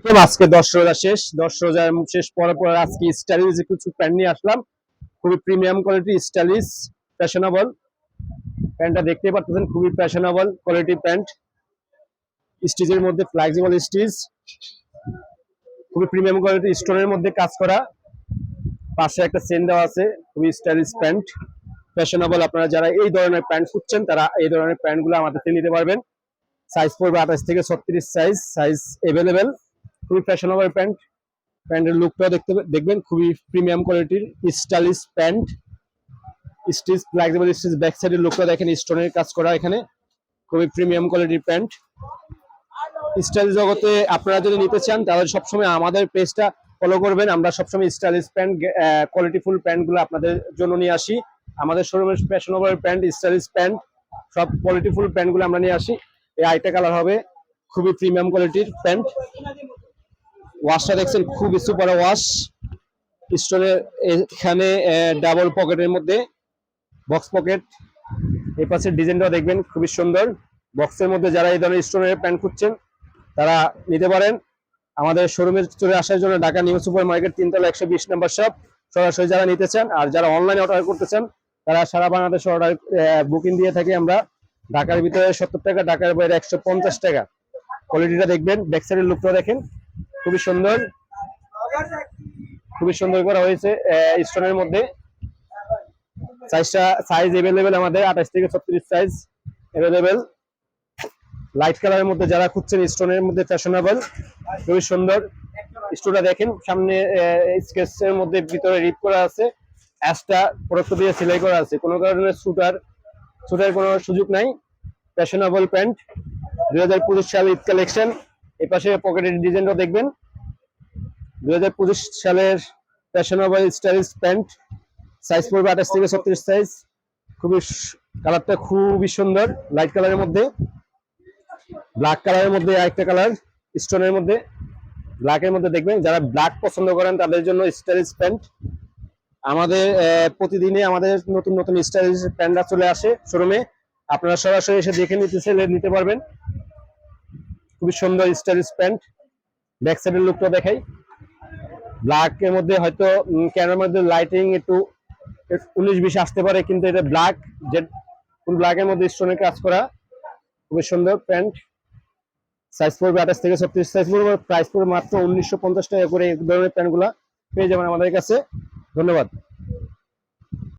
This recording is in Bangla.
আলাইকুম আজকে দশ রোজা শেষ, দশ রোজার শেষ পরে পরে আজকে স্টাইলিশ কিছু প্যান্ট নিয়ে আসলাম। খুবই প্রিমিয়াম কোয়ালিটি স্টাইলিশ ফ্যাশনেবল প্যান্টটা দেখতে পাচ্ছেন, খুবই ফ্যাশনেবল কোয়ালিটি প্যান্ট। স্টিচের মধ্যে ফ্লেক্সিবল স্টিচ খুবই প্রিমিয়াম কোয়ালিটি স্টোনের মধ্যে কাজ করা। পাশে একটা চেন দেওয়া আছে, খুবই স্টাইলিশ প্যান্ট। ফ্যাশনেবল আপনারা যারা এই ধরনের প্যান্ট খুঁজছেন, তারা এই ধরনের প্যান্টগুলো আমাদের থেকে নিতে পারবেন। সাইজ পড়বে আঠাশ থেকে ছত্রিশ সাইজ সাইজ এভেলেবেল খুবই ফ্যাশনেবল প্যান্ট প্যান্টের লুকটাও দেখতে দেখবেন, খুবই প্রিমিয়াম কোয়ালিটির stylish pant stitch flexible stitch back সাইডের লুকটা দেখেন স্টোনের কাজ করা এখানে। খুবই প্রিমিয়াম কোয়ালিটির প্যান্ট স্টাইল জগতে আপনারা যদি নিতে চান, তাহলে সবসময় আমাদের পেজটা ফলো করবেন। আমরা সবসময় স্টাইলিশ প্যান্ট কোয়ালিটিফুল প্যান্টগুলো আপনাদের জন্য নিয়ে আসি। আমাদের শোরুমের ফ্যাশনেবল প্যান্ট স্টাইলিশ প্যান্ট সব কোয়ালিটিফুল প্যান্টগুলো আমরা নিয়ে আসি। এই আইটা কালার হবে, খুবই প্রিমিয়াম কোয়ালিটির প্যান্ট ওয়াশটা দেখছেন, খুবই সুপার ওয়াশ স্টোনের এখানে ডাবল পকেটের মধ্যে বক্স পকেট এই পাশের ডিজাইনটাও দেখবেন, খুবই সুন্দর। বক্সের মধ্যে যারা এই ধরনের স্টোনের প্যান্ট খুঁজছেন, তারা নিতে পারেন। আমাদের শোরুমে চলে আসার জন্য ঢাকা নিউ সুপার মার্কেট তিনতলা একশো বিশ নম্বর শপ সরাসরি যারা নিতে চান আর যারা অনলাইনে অর্ডার করতে চান, তারা সারা বাংলাদেশে অর্ডার বুকিং দিয়ে থাকি আমরা। ঢাকার ভিতরে সত্তর টাকা, ঢাকার বাইরে একশো পঞ্চাশ টাকা। কোয়ালিটিটা দেখবেন ব্যাক সাইডের লুকটা দেখেন। খুবই সুন্দর। খুবই সুন্দর করা হয়েছে স্টোনের মধ্যে। সাইজটা সাইজ এভেলেবেল আমাদের, আঠাশ থেকে ছত্রিশ সাইজ এভেলেবেল লাইট কালারের মধ্যে যারা খুঁজছেন, স্টোনের মধ্যে ফ্যাশনেবল খুবই সুন্দর। স্টোনটা দেখেন, সামনে স্কেচের মধ্যে ভিতরে রিপ করা আছে। অ্যাশটা প্রোডাক্ট দিয়ে সেলাই করা আছে। কোনো কারণে সুটার সুটার কোনো সুযোগ নাই। Fashionable pant. দুই হাজার পঁচিশ সাল ঈদ কালেকশন এই পাশে পকেটের ডিজাইনটা দেখবেন। দু হাজার পঁচিশ সালের ফ্যাশনেবল স্টাইলিশ প্যান্ট সাইজ পড়বে আঠাশ থেকে ছত্রিশ সাইজ খুবই কালারটা খুবই সুন্দর লাইট কালারের মধ্যে। ব্ল্যাক কালারের মধ্যে আরেকটা কালার স্টোনের মধ্যে। ব্ল্যাকের মধ্যে দেখবেন যারা ব্ল্যাক পছন্দ করেন তাদের জন্য স্টাইলিশ প্যান্ট আমাদের আহ, প্রতিদিনই আমাদের নতুন নতুন স্টাইলিশ প্যান্টরা চলে আসে শোরুমে আপনারা সরাসরি এসে দেখে নিতে নিতে পারবেন। খুবই সুন্দর স্টাইলিশ প্যান্ট। ব্যাক সাইডের লুকটা দেখাই। ব্ল্যাক এর মধ্যে হয়তো ক্যামেরার মধ্যে লাইটিং একটু উনিশ বিশ আসতে পারে, কিন্তু এটা ব্ল্যাক যে ব্ল্যাক এর মধ্যে স্টোনের কাজ করা, খুবই সুন্দর প্যান্ট। সাইজ পড়বে আঠাশ থেকে ছত্রিশ। সাইজ পড়বে প্রাইস পড়বে মাত্র উনিশশো পঞ্চাশ টাকা করে এই ধরনের প্যান্টগুলা পেয়ে যাবেন আমাদের কাছে। ধন্যবাদ।